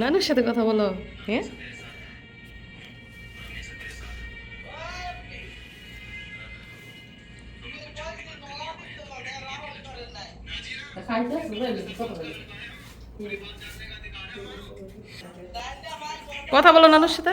নানুর সাথে কথা বলো হ্যাঁ কথা বলো নানুর সাথে।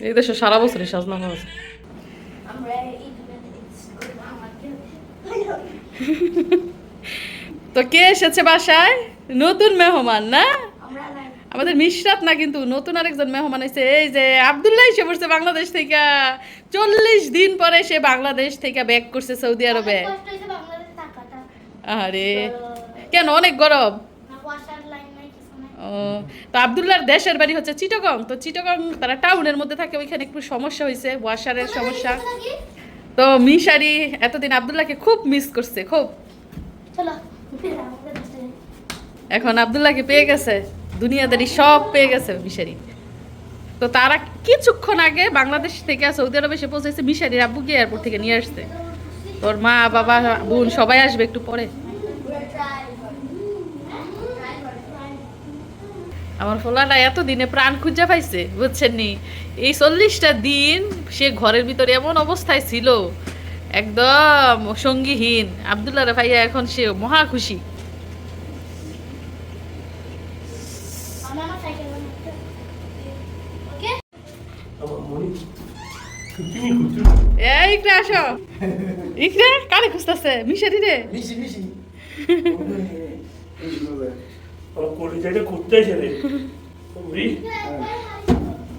এই দেশে সারা বছরই সাজনা তো কে এসেছে বাসায়? নতুন মেহমান না? আমাদের মিশরাত না কিন্তু নতুন আরেকজন মেহমান এসে এই যে আবদুল্লাহ এসে পড়ছে বাংলাদেশ থেকে। চল্লিশ দিন পরে সে বাংলাদেশ থেকে ব্যাক করছে সৌদি আরবে। আরে কেন? অনেক গরম না ওয়াশার লাইন নাই কিছু নাই ও তো আবদুল্লাহর দেশের বাড়ি হচ্ছে চিটগং। তো চিটগং তারা টাউনের মধ্যে থাকে ওইখানে একটু সমস্যা হয়েছে ওয়াশারের সমস্যা। তো মিশারি এতদিন আবদুল্লাহকে খুব মিস করছে খুব। এখন আবদুল্লাহকে পেয়ে গেছে দুনিয়াদারি সব পেয়ে গেছে মিশারি। তো তারা কিছুক্ষণ আগে বাংলাদেশ থেকে সৌদি আরবে এসে পৌঁছেছে মিশারির আব্বুকে এয়ারপোর্ট থেকে নিয়ে আসছে তোর মা বাবা বোন সবাই আসবে একটু পরে। আমার ফোলাটা এত দিনে প্রাণ খুঁজে পাইছে বুঝছেন নি? এই চল্লিশটা দিন সে ঘরের ভিতরে এমন অবস্থায় ছিল একদম সঙ্গীহীন। আবদুল্লাহ রে ভাইয়া এখন সে মহা খুশি। এই ইকরা আসো। ইকরা কারে খুঁজতেছে? মিশারি রে? মিশি মিশি। কলিজাটা করতে ছেলে বুড়ি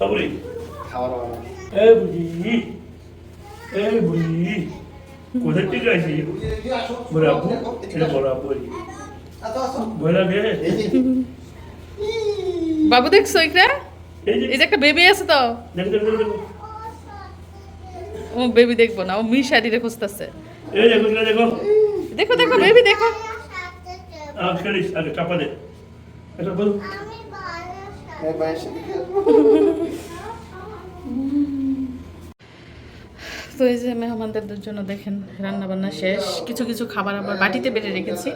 বুড়ি খাওয়ার বাবা এ বুড়ি এ বুড়ি কোথা থেকে আসি বড় এটা এই যে বাবু দেখছ ইকরা এই যে একটা বেবি আছে তো। দেখো দেখো দেখো ও বেবি দেখব না ও মিশারি রে খুঁজতেছে। এই দেখো দেখো দেখো। দেখো বেবি দেখো। আগে চাপা দে। এটা বল। তো এই যে মেহমানদের জন্য দেখেন রান্না বান্না শেষ। কিছু কিছু খাবার আবার বাটিতে বেড়ে রেখেছি।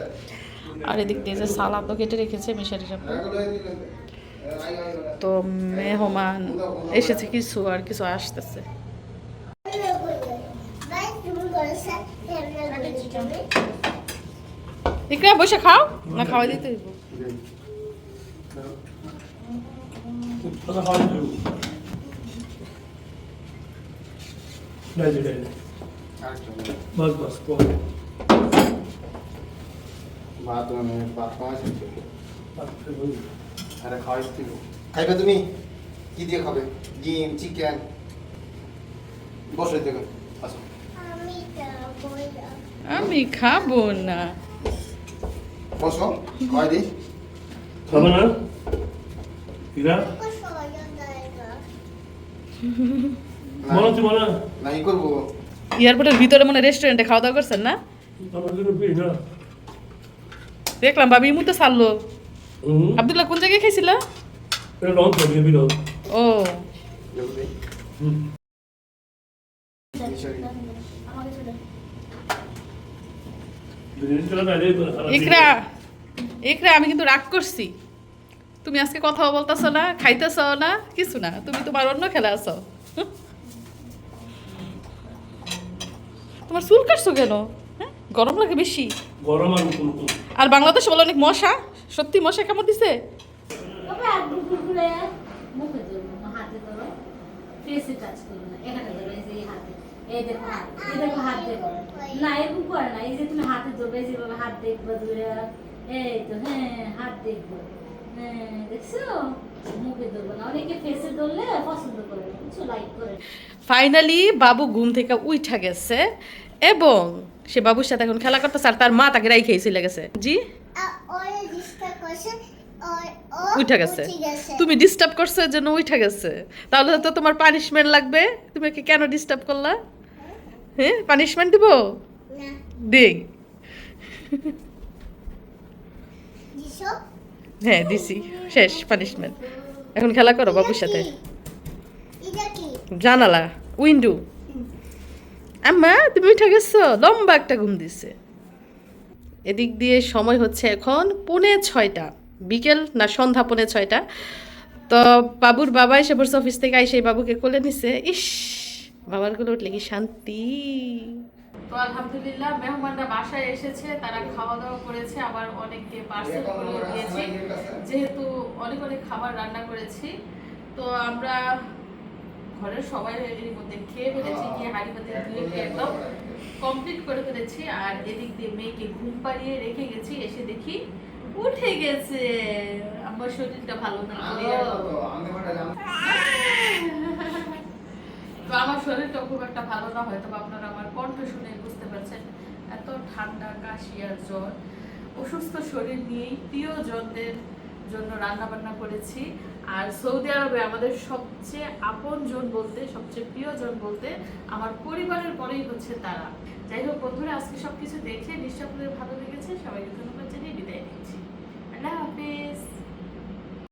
আর এদিক দিয়ে যে সালাদও কেটে রেখেছে মিশারির আপু তো মেহমান এসেছে কিছু আর কিছু আসতেছে। ইকরা বসে খাও। না খাওয়াই দিতে হইব কথা হয় না ডাইলে ডাইলে বাস বাস ভাত মানে ভাত খাওয়াইছি আরে খাওয়াইছি তুই খাইবে তুমি? কি দিয়ে খাবে? ডিম চিকেন বসে দেখো আসো। আমি খাব না। বসো খাওয়াই দিই। খাব না ইরা বলো তুই বলো না করব এয়ারপোর্টের ভিতরে মনে রেস্টুরেন্টে খাওয়া দাওয়া করছেন না? দেখলাম ভাবি ইমু তো ছাড়লো। হুম। কোন জায়গায় খাইছিল? ও। ইকরা। ইকরা আমি কিন্তু রাগ করছি। তুমি আজকে কথাও বলতেছো না খাইতেছ না কিছু না। তুমি তোমার অন্য খেলা আছো। তোমার চুল কাটছো কেন? হ্যাঁ? গরম লাগে বেশি। গরম আর বাংলাদেশে বলে অনেক মশা। সত্যি মশা কেমন দিছে? না হাতে ধরো। ফেসে টাচ করব না এখানে ধরো এই যে এই হাতে। এই দেখো হাত এই দেখো হাত দেখো। না এরকম করে না এই যে তুমি হাতে ধরবে যেভাবে হাত দেখবে দূরে এই তো হ্যাঁ হাত দেখব। হ্যাঁ দেখছ। ফাইনালি বাবু ঘুম থেকে উঠা গেছে এবং সে বাবুর সাথে এখন খেলা করতেছে আর তার মা তাকে রাই খেয়েছিল গেছে। জি? উঠা গেছে। তুমি ডিস্টার্ব করছ এর জন্য উঠা গেছে। তাহলে তো তোমার পানিশমেন্ট লাগবে। তুমি ওকে কেন ডিস্টার্ব করলা? হ্যাঁ পানিশমেন্ট দিব? দেই হ্যাঁ দিছি। শেষ পানিশমেন্ট এখন খেলা করো বাবুর সাথে জানালা উইন্ডো আম্মা, তুমি উঠে গেছো? লম্বা একটা ঘুম দিছে। এদিক দিয়ে সময় হচ্ছে এখন পৌনে ছয়টা। বিকেল না সন্ধ্যা পৌনে ছয়টা। তো বাবুর বাবা এসে পড়ছে অফিস থেকে আইসে বাবুকে কোলে নিছে। ইস, বাবারগুলো উঠলে কি শান্তি? তো আলহামদুলিল্লাহ মেহমানরা বাসায় এসেছে তারা খাওয়া দাওয়া করেছে আবার অনেককে পার্সেল করে দিয়েছে। যেহেতু অনেক অনেক খাবার রান্না করেছি তো আমরা ঘরের সবাই এর মধ্যে খেয়ে ফেলেছি গিয়ে হাড়ি পাতে ধুয়ে একদম। কমপ্লিট করে ফেলেছি আর এদিক দিয়ে মেয়েকে ঘুম পাড়িয়ে রেখে গেছি এসে দেখি উঠে গেছে। আমার শরীরটা ভালো না তো আমার শরীরটা খুব একটা ভালো না, হয়তো আপনারা আমার কণ্ঠ শুনে বুঝতে পারছেন। এত ঠান্ডা, কাশি আর জ্বর। অসুস্থ শরীর নিয়েই জন্য রান্না বান্না করেছি। আর সৌদি আরবে আমাদের সবচেয়ে আপন জন বলতে, সবচেয়ে প্রিয়জন বলতে আমার পরিবারের পরেই হচ্ছে তারা। যাই হোক বন্ধুরা, আজকে সবকিছু দেখে, নিশ্চয় ভালো লেগেছে। সবাইকে ধন্যবাদ জানিয়ে বিদায় নিচ্ছি। আল্লাহ হাফিজ।